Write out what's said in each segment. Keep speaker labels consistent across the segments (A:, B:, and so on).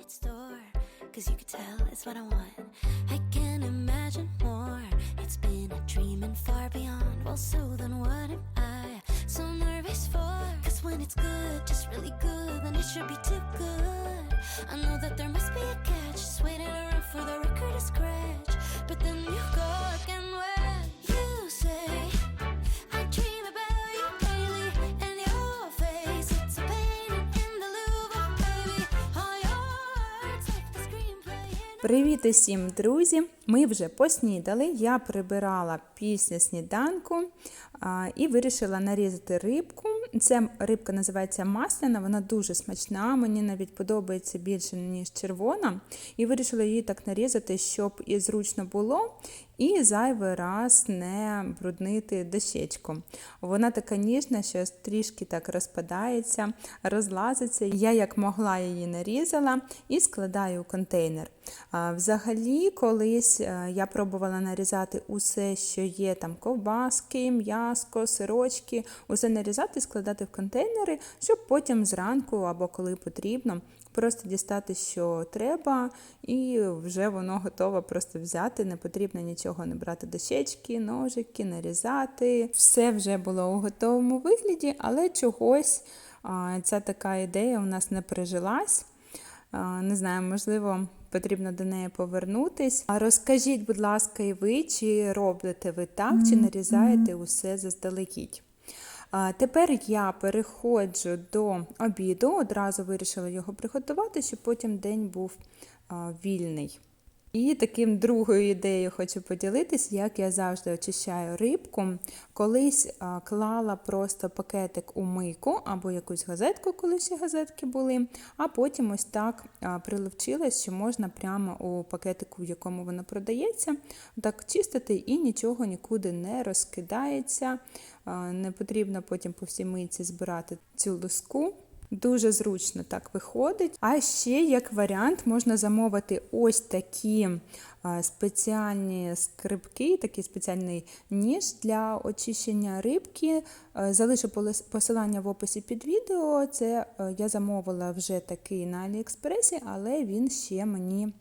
A: street store. Cause you could tell it's what I want. I can't imagine more. It's been a dream and far beyond. Well, so then what am I so nervous for? Cause when it's good, just really good, then it should be too good. I know that there must be a catch. Just waiting around for the record to scratch. But then you go
B: Привіт усім, друзі! Ми вже поснідали. Я прибирала після сніданку і вирішила нарізати рибку. Ця рибка називається масляна, вона дуже смачна, мені навіть подобається більше, ніж червона. І вирішила її так нарізати, щоб і зручно було, і зайвий раз не бруднити дощечку. Вона така ніжна, що трішки так розпадається, розлазиться. Я як могла її нарізала і складаю у контейнер. Взагалі, колись е, я пробувала нарізати усе, що є там ковбаски, м'яско, сирочки, усе нарізати складати в контейнери, щоб потім зранку або коли потрібно. Просто дістати, що треба, і вже воно готове просто взяти. Не потрібно нічого не брати дощечки, ножики, нарізати. Все вже було у готовому вигляді, але чогось а, ця така ідея у нас не прижилась. А, Не знаю, можливо, потрібно до неї повернутись. А розкажіть, будь ласка, і ви, чи робите ви так, чи нарізаєте усе заздалегідь? Тепер я переходжу до обіду, одразу вирішила його приготувати, щоб потім день був вільний. І таким другою ідеєю хочу поділитись, як я завжди очищаю рибку. Колись клала просто пакетик у мийку або якусь газетку, коли ще газетки були, а потім ось так приловчилась, що можна прямо у пакетику, в якому воно продається, так чистити і нічого нікуди не розкидається. Не потрібно потім по всій мийці збирати цю луску. Дуже зручно так виходить. А ще як варіант можна замовити ось такі спеціальні скрипки, такий спеціальний ніж для очищення рибки. Е, Залишу посилання в описі під відео. Це е, я замовила вже такий на Аліекспресі, але він ще мені е,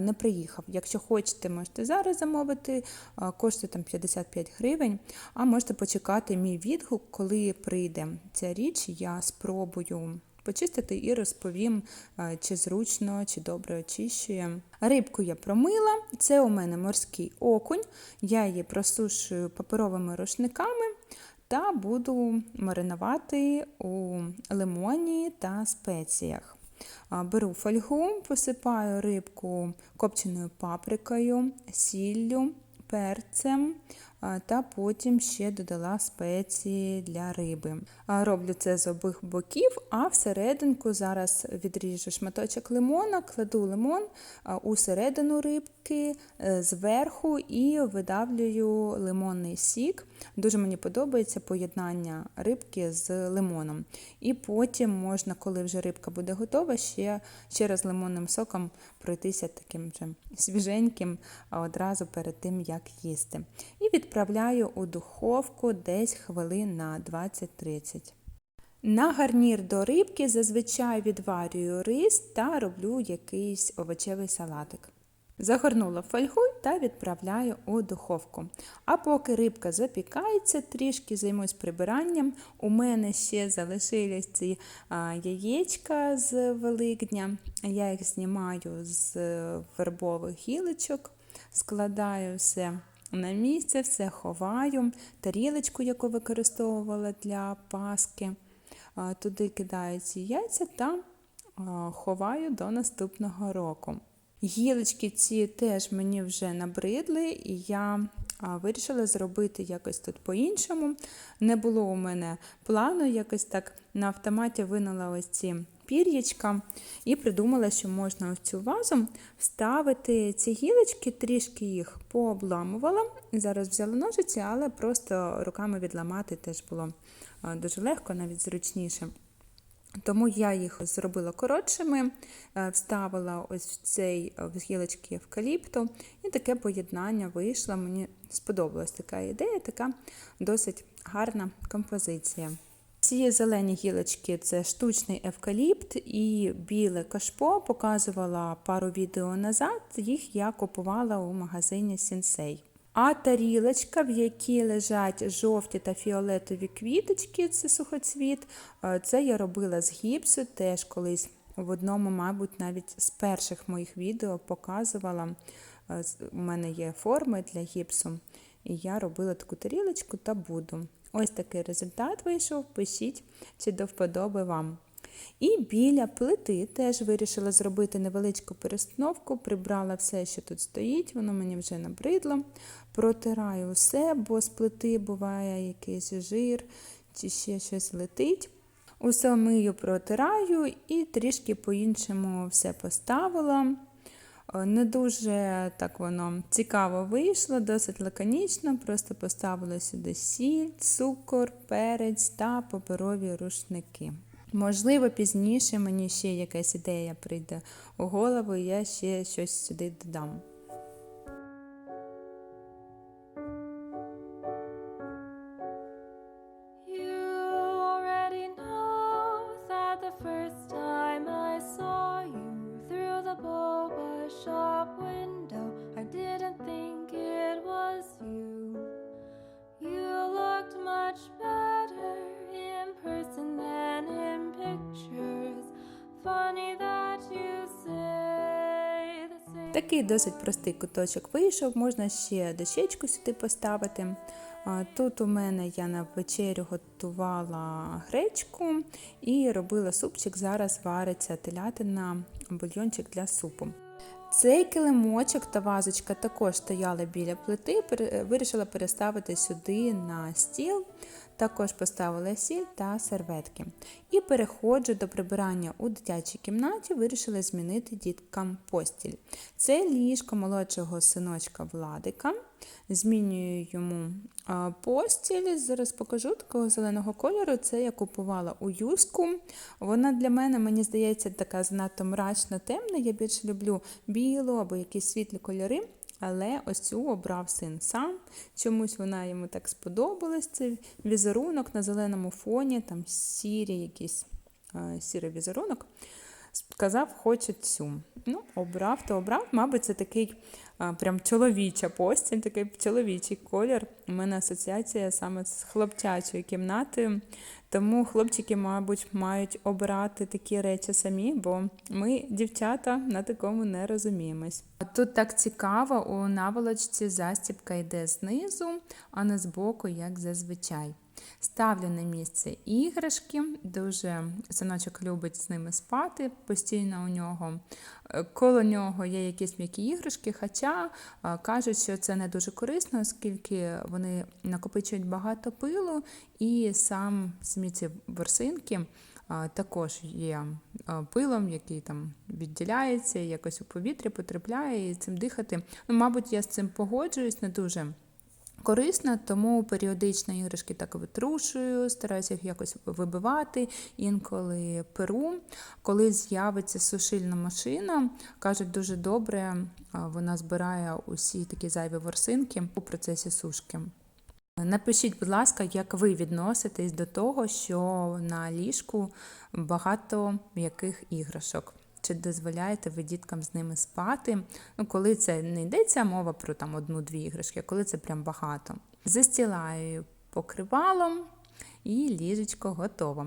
B: не приїхав. Якщо хочете, можете зараз замовити, е, коштує там 55 гривень, а можете почекати мій відгук, коли прийде ця річ, я спробую почистити і розповім, е, чи зручно, чи добре очищує. Рибку я промила, це у мене морський окунь, я її просушую паперовими рушниками та буду маринувати у лимоні та спеціях. Беру фольгу, посипаю рибку копченою паприкою, сіллю, перцем та потім ще додала спеції для риби. Роблю це з обох боків, а всерединку зараз відріжу шматочок лимона, кладу лимон у середину рибки е, зверху і видавлюю лимонний сік. Дуже мені подобається поєднання рибки з лимоном. І потім можна, коли вже рибка буде готова, ще, ще раз лимонним соком пройтися таким же свіженьким одразу перед тим, як їсти. І відправляю у духовку десь хвилин на 20-30. На гарнір до рибки зазвичай відварюю рис та роблю якийсь овочевий салатик. Загорнула фольгу та відправляю у духовку. А поки рибка запікається, трішки займусь прибиранням. У мене ще залишились ці яєчка з Великдня. Я їх знімаю з вербових гілочок, складаю все на місце, все ховаю, тарілочку, яку використовувала для паски. Туди кидаю ці яйця та ховаю до наступного року. Гілочки ці теж мені вже набридли, і я вирішила зробити якось тут по-іншому. Не було у мене плану, якось так на автоматі винула ось ці пір'ячка і придумала, що можна в цю вазу вставити ці гілочки, трішки їх пообламувала. Зараз взяла ножиці, але просто руками відламати теж було дуже легко, навіть зручніше. Тому я їх зробила коротшими, е, вставила ось в цей е, в гілочки евкаліпту, і таке поєднання вийшло. Мені сподобалась така ідея, така досить гарна композиція. Ці зелені гілочки це штучний евкаліпт і біле кашпо. Показувала пару відео назад. Їх я купувала у магазині Сінсей. А тарілочка, в якій лежать жовті та фіолетові квіточки, це сухоцвіт, е, це я робила з гіпсу, теж колись в одному, мабуть, навіть з перших моїх відео показувала. Е, У мене є форми для гіпсу, і я робила таку тарілочку та буду. Ось такий результат вийшов. Пишіть, чи до вподоби вам. І біля плити теж вирішила зробити невеличку перестановку, прибрала все, що тут стоїть, воно мені вже набридло. Протираю усе, бо з плити буває якийсь жир чи ще щось летить. Усе мию, протираю і трішки по-іншому все поставила. Е, Не дуже так воно цікаво вийшло, досить лаконічно. Просто поставила сюди сіль, цукор, перець та паперові рушники. Можливо, пізніше мені ще якась ідея прийде у голову, і я ще щось сюди додам.
C: You already
B: Такий досить простий куточок вийшов, можна ще дощечку сюди поставити. Тут у мене я на вечерю готувала гречку і робила супчик. Зараз вариться телятина, бульйончик для супу. Цей килимочок та вазочка також стояли біля плити. Вирішила переставити сюди на стіл. Також поставила сіль та серветки. І переходжу до прибирання у дитячій кімнаті. Вирішила змінити діткам постіль. Це ліжко молодшого синочка Владика. Змінюю йому постіль. Зараз покажу такого зеленого кольору. Це я купувала у юску. Вона для мене, мені здається, така занадто мрачно темна. Я більше люблю білу або якісь світлі кольори. Але ось цю обрав син сам. Чомусь вона йому так сподобалась. Це візерунок на зеленому фоні, там сірі якийсь е, сірий візерунок. Сказав, хоче цю. Ну, обрав, то обрав. Мабуть, це такий прям чоловіча постіль, такий чоловічий колір. У мене асоціація саме з хлопчачою кімнатою. Тому хлопчики, мабуть, мають обрати такі речі самі, бо ми, дівчата, на такому не розуміємось. А Тут так цікаво, у наволочці застібка йде знизу, а не збоку, як зазвичай. Ставлю на місце іграшки. Дуже синочок любить з ними спати. Постійно у нього е, коло нього є якісь м'які іграшки, хоча е, кажуть, що це не дуже корисно, оскільки вони накопичують багато пилу, і сам самі ці ворсинки. Також є пилом, який там відділяється, якось у повітря потрапляє і цим дихати. Ну, мабуть, я з цим погоджуюсь, не дуже корисно, тому періодично іграшки так витрушую, стараюся їх якось вибивати. Інколи перу. Коли з'явиться сушильна машина, кажуть, дуже добре вона збирає усі такі зайві ворсинки у процесі сушки. Напишіть, будь ласка, як ви відноситесь до того, що на ліжку багато м'яких іграшок. Чи дозволяєте ви діткам з ними спати? Ну, коли це не йдеться мова про там одну-дві іграшки, а коли це прям багато. Застілаю покривалом і ліжечко готово.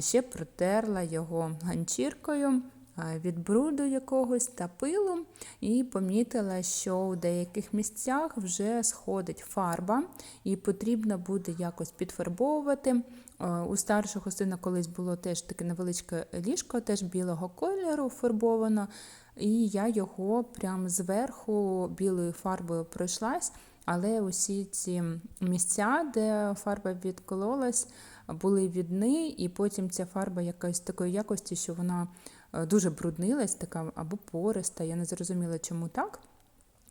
B: Ще протерла його ганчіркою від бруду якогось та пилу, і помітила, що у деяких місцях вже сходить фарба, і потрібно буде якось підфарбовувати. Е, У старшого сина колись було теж таке невеличке ліжко, теж білого кольору фарбовано, і я його прямо зверху білою фарбою пройшлась. Але усі ці місця, де фарба відкололась, були відни, і потім ця фарба якась такої якості, що вона дуже бруднилась, така або пориста. Я не зрозуміла, чому так.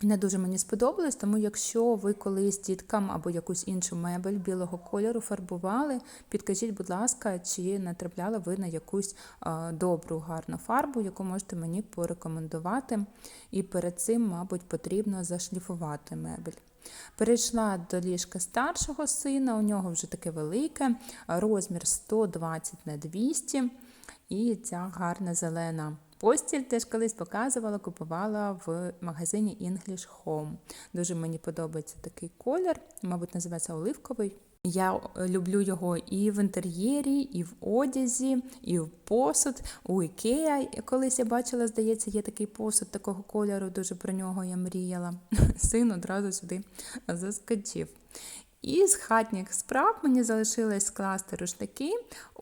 B: Не дуже мені сподобалось, тому якщо ви колись діткам або якусь іншу мебель білого кольору фарбували, підкажіть, будь ласка, чи натрапляли ви на якусь добру, гарну фарбу, яку можете мені порекомендувати. І перед цим, мабуть, потрібно зашліфувати мебель. Перейшла до ліжка старшого сина, у нього вже таке велике, розмір 120 на 200 і ця гарна зелена. Постіль теж колись показувала, купувала в магазині English Home. Дуже мені подобається такий колір, мабуть, називається оливковий. Я е, люблю його і в інтер'єрі, і в одязі, і в посуд. У Ікеа колись я бачила, здається, є такий посуд такого кольору, дуже про нього я мріяла. Син одразу сюди заскочив. І з хатніх справ мені залишилось скласти рушники.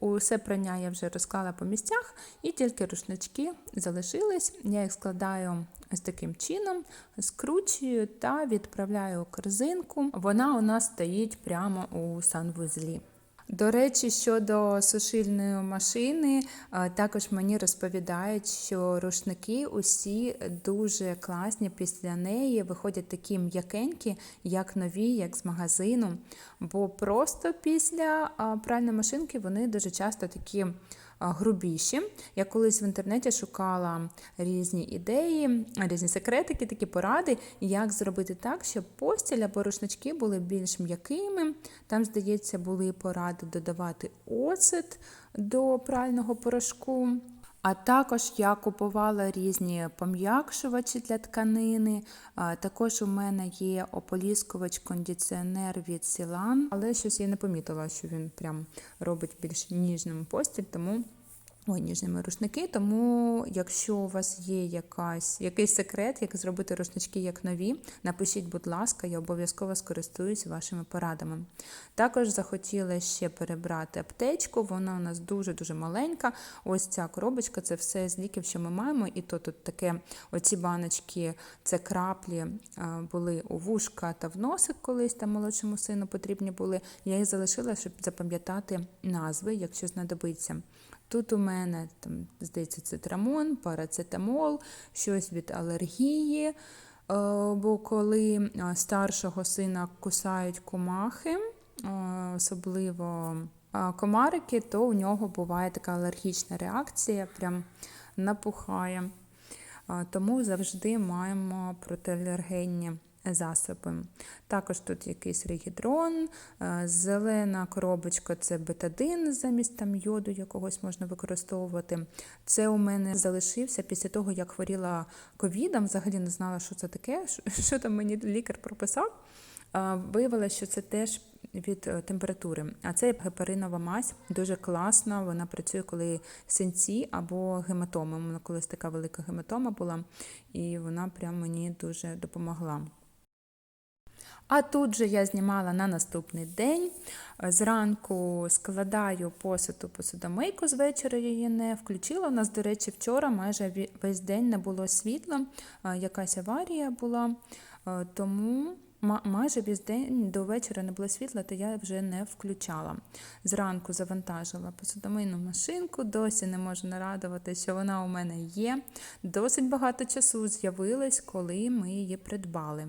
B: Усе прання я вже розклала по місцях, і тільки рушнички залишились. Я їх складаю ось таким чином, скручую та відправляю у корзинку. Вона у нас стоїть прямо у санвузлі. До речі, щодо сушильної машини, е, також мені розповідають, що рушники усі дуже класні після неї виходять такі м'якенькі, як нові, як з магазину. Бо просто після пральної машинки вони дуже часто такі грубіші. Я колись в інтернеті шукала різні ідеї, різні секретики, такі поради, як зробити так, щоб постіль або рушнички були більш м'якими. Там, здається, були поради додавати оцет до прального порошку. А також я купувала різні пом'якшувачі для тканини. Також у мене є ополіскувач кондиціонер від Сілан, але щось я не помітила, що він прям робить більш ніжним постіль, тому Ніжними рушники, тому якщо у вас є якась, якийсь секрет, як зробити рушнички як нові, напишіть, будь ласка, я обов'язково скористуюсь вашими порадами. Також захотіла ще перебрати аптечку, вона у нас дуже-дуже маленька. Ось ця коробочка це все з ліків, що ми маємо. І то тут таке, оці баночки, це краплі були у вушка та в носик колись там молодшому сину потрібні були. Я їх залишила, щоб запам'ятати назви, якщо знадобиться. Тут у мене там, здається, цитрамон, парацетамол, щось від алергії. Е, Бо коли е, старшого сина кусають комахи, е, особливо комарики, то у нього буває така алергічна реакція, прям напухає. Тому завжди маємо протиалергенні засоби. Також тут якийсь регідрон, е, зелена коробочка це бетадин замість там йоду якогось можна використовувати. Це у мене залишився після того, як хворіла ковідом, взагалі не знала, що це таке, що- там мені лікар прописав. Е, Виявилося, що це теж від е, температури. А це гепаринова мазь, дуже класна. Вона працює, коли синці або гематоми. У мене колись така велика гематома була, і вона прям мені дуже допомогла. А тут же я знімала на наступний день. Зранку складаю посуд у посудомийку, з вечора її не включила. У нас, до речі, вчора майже весь день не було світла, якась аварія була, тому ма- майже весь день до вечора не було світла, то я вже не включала. Зранку завантажила посудомийну машинку, досі не можу нарадувати, що вона у мене є. Досить багато часу з'явилось, коли ми її придбали.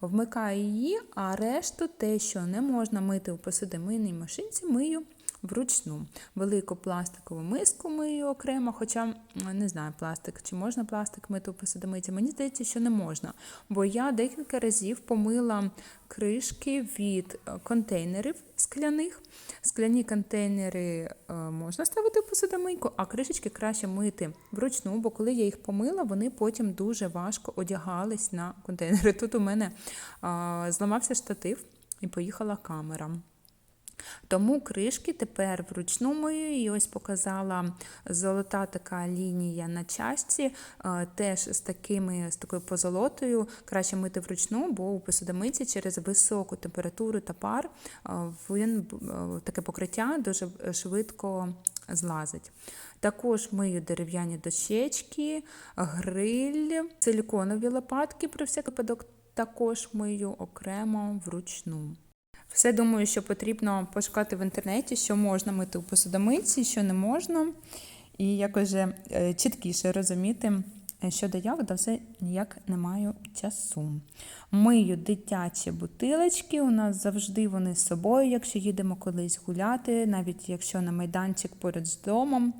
B: Вмикаю її, а решту те, що не можна мити у посудомийній машинці, мию вручну. Велику пластикову миску мию окремо, хоча не знаю, пластик, чи можна пластик мити у посудомийці. Мені здається, що не можна. Бо я декілька разів помила кришки від е, контейнерів скляних. Скляні контейнери е, можна ставити в посудомийку, а кришечки краще мити вручну, бо коли я їх помила, вони потім дуже важко одягались на контейнери. Тут у мене зламався штатив і поїхала камера. Тому кришки тепер вручну мию, і ось показала золота така лінія на чашці, е, теж з такими з такою позолотою. Краще мити вручну, бо у посудомийці через високу температуру та пар е, він е, таке покриття дуже швидко злазить. Також мию дерев'яні дощечки, гриль, силіконові лопатки про всяк випадок також мию окремо вручну. Все думаю, що потрібно пошукати в інтернеті, що можна мити у посудомийці, що не можна, і якось е, чіткіше розуміти, е, що до як, да все ніяк не маю часу. Мию дитячі бутилочки, у нас завжди вони з собою, якщо їдемо колись гуляти, навіть якщо на майданчик поряд з домом.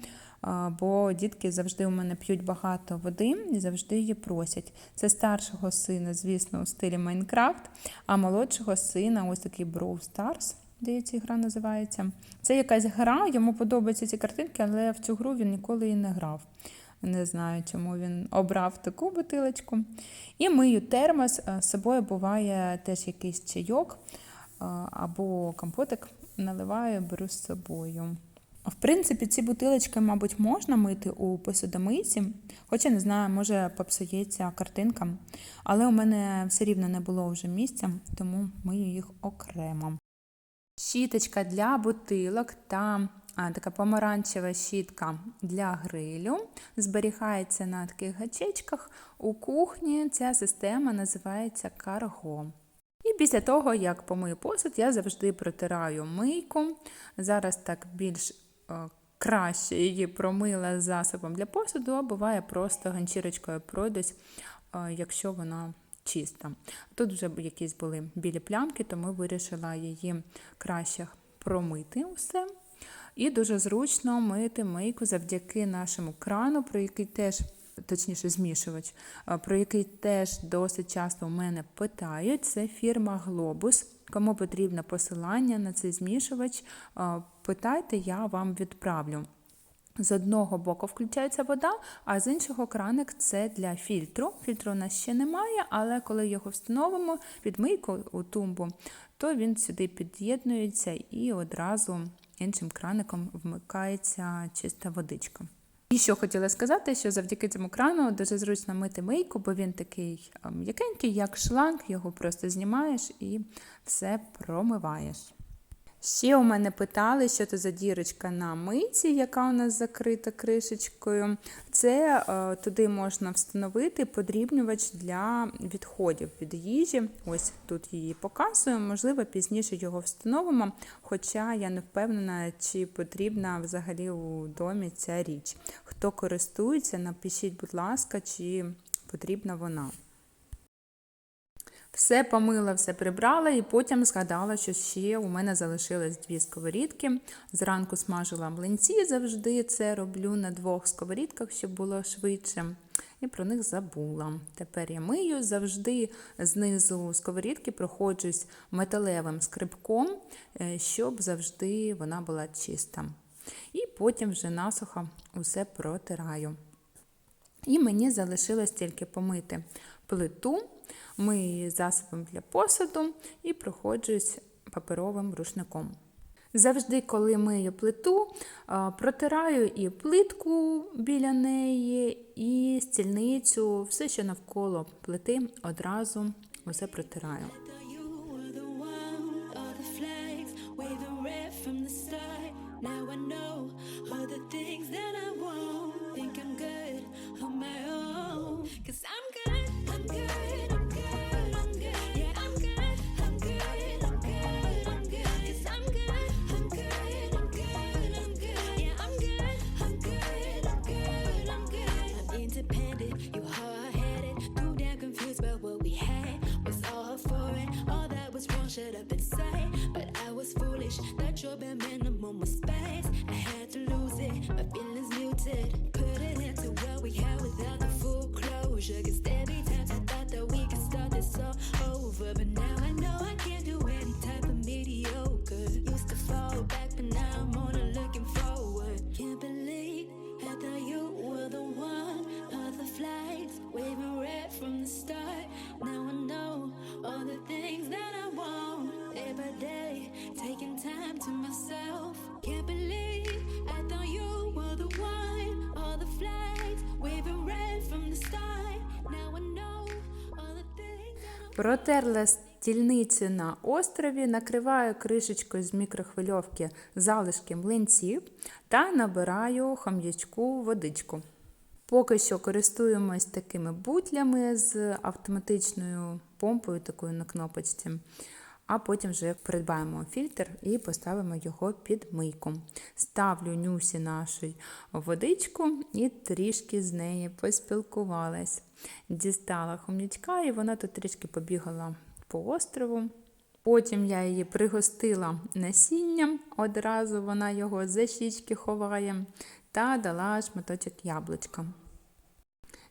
B: Бо дітки завжди у мене п'ють багато води і завжди її просять. Це старшого сина, звісно, у стилі Майнкрафт, а молодшого сина ось такий Brawl Stars. Здається, гра називається. Це якась гра, йому подобаються ці картинки, але в цю гру він ніколи і не грав. Не знаю, чому він обрав таку бутилочку. І мию термос. Е, З собою буває теж якийсь чайок е, або компотик. Наливаю, беру з собою. В принципі, ці бутилочки, мабуть, можна мити у посудомийці, хоча не знаю, може попсується картинка. Але у мене все рівно не було вже місця, тому мию їх окремо. Щіточка для бутилок та а, така помаранчева щітка для грилю зберігається на таких гачечках. У кухні ця система називається карго. І після того, як помию посуд, я завжди протираю мийку. Зараз так більш краще її промила засобом для посуду, а буває просто ганчірочкою пройдусь, е, якщо вона чиста. Тут вже якісь були білі плямки, тому вирішила її краще промити усе. І дуже зручно мити мийку завдяки нашому крану, про який теж, точніше, змішувач, про який теж досить часто у мене питають. Це фірма Globus. Кому потрібно посилання на цей змішувач, питайте, я вам відправлю. З одного боку включається вода, а з іншого краник це для фільтру. Фільтру у нас ще немає, але коли його встановимо під мийку у тумбу, то він сюди під'єднується і одразу іншим краником вмикається чиста водичка. І що хотіла сказати, що завдяки цьому крану дуже зручно мити мийку, бо він такий м'якенький, як шланг, його просто знімаєш і все промиваєш. Ще у мене питали, що це за дірочка на мийці, яка у нас закрита кришечкою. Це е, туди можна встановити подрібнювач для відходів від їжі. Ось тут її показую. Можливо, пізніше його встановимо, хоча я не впевнена, чи потрібна взагалі у домі ця річ. Хто користується, напишіть, будь ласка, чи потрібна вона. Все помила, все прибрала і потім згадала, що ще у мене залишилось дві сковорідки. Зранку смажила млинці, завжди це роблю на двох сковорідках, щоб було швидше. І про них забула. Тепер я мию завжди знизу сковорідки проходжусь металевим скрибком, е, щоб завжди вона була чиста. І потім вже насухо усе протираю. І мені залишилось тільки помити плиту, мию засобом для посуду і проходжусь паперовим рушником. Завжди, коли мию плиту, протираю і плитку біля неї, і стільницю, все, що навколо плити, одразу усе протираю. Протерла стільницю на острові, накриваю кришечкою з мікрохвильовки залишки млинців та набираю хом'ячку водичку. Поки що користуємось такими бутлями з автоматичною помпою, такою на кнопочці, а потім вже придбаємо фільтр і поставимо його під мийку. Ставлю нюсі нашій водичку і трішки з неї поспілкувалась. Дістала хом'ячка, і вона тут трішки побігала по острову. Потім я її пригостила насінням, одразу вона його за щічки ховає. та дала шматочок яблучка.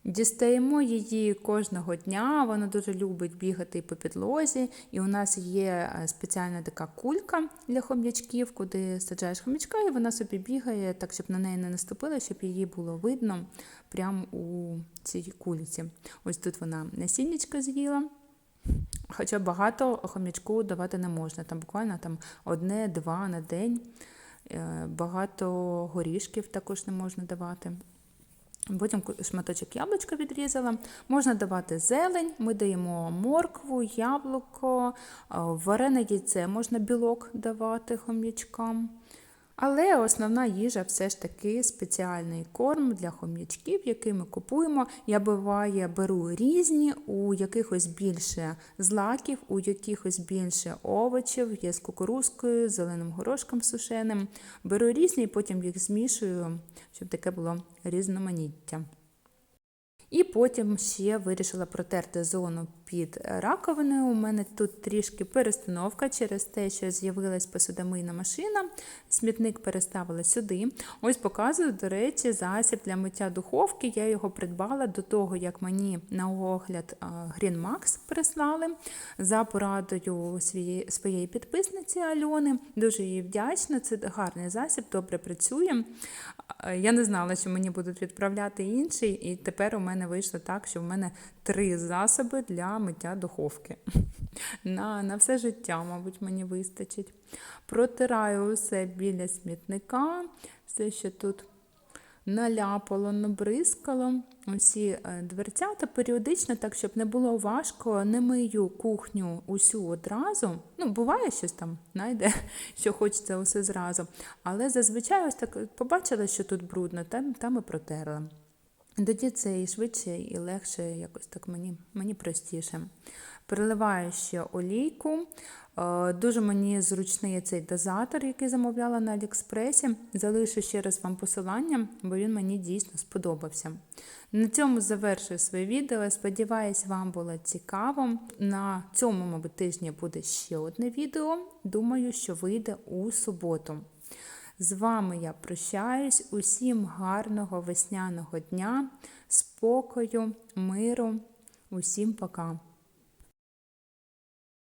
B: Дістаємо її кожного дня, вона дуже любить бігати по підлозі, і у нас є е, спеціальна така кулька для хом'ячків, куди саджаєш хом'ячка, і вона собі бігає, так щоб на неї не наступила, щоб її було видно прямо у цій кульці. Ось тут вона насіннячко з'їла. Хоча багато хом'ячку давати не можна, там буквально там одне-два на день. Е, Багато горішків також не можна давати. Потім шматочок яблучка відрізала. Можна давати зелень, ми даємо моркву, яблуко, варене яйце, можна білок давати хом'ячкам. Але основна їжа все ж таки спеціальний корм для хом'ячків, який ми купуємо. Я буває беру різні, у якихось більше злаків, у якихось більше овочів, є з кукурузкою, зеленим горошком сушеним. Беру різні і потім їх змішую, щоб таке було різноманіття. І потім ще вирішила протерти зону під раковиною. У мене тут трішки перестановка через те, що з'явилась посудомийна машина. Смітник переставила сюди. Ось показую, до речі, засіб для миття духовки. Я його придбала до того, як мені на огляд а, Green Max прислали за порадою своєї, підписниці Альони. Дуже їй вдячна. Це гарний засіб, добре працює. Я не знала, що мені будуть відправляти інший, і тепер у мене вийшло так, що в мене три засоби для миття духовки. На, на все життя, мабуть, мені вистачить. Протираю усе біля смітника, все, що тут наляпало, набризкало. Усі е, дверцята періодично, так, щоб не було важко, не мию кухню усю одразу. Ну, буває щось там, знайде, що хочеться усе зразу. Але зазвичай ось так побачила, що тут брудно, там, там і протерла. Тоді це і швидше, і легше, якось так мені, мені простіше. Переливаю ще олійку. Е, Дуже мені зручний цей дозатор, який замовляла на Аліекспресі. Залишу ще раз вам посилання, бо він мені дійсно сподобався. На цьому завершую своє відео. Сподіваюсь, вам було цікаво. На цьому, мабуть, тижні буде ще одне відео. Думаю, що вийде у суботу. З вами я прощаюсь. Усім гарного весняного дня, спокою, миру. Усім пока.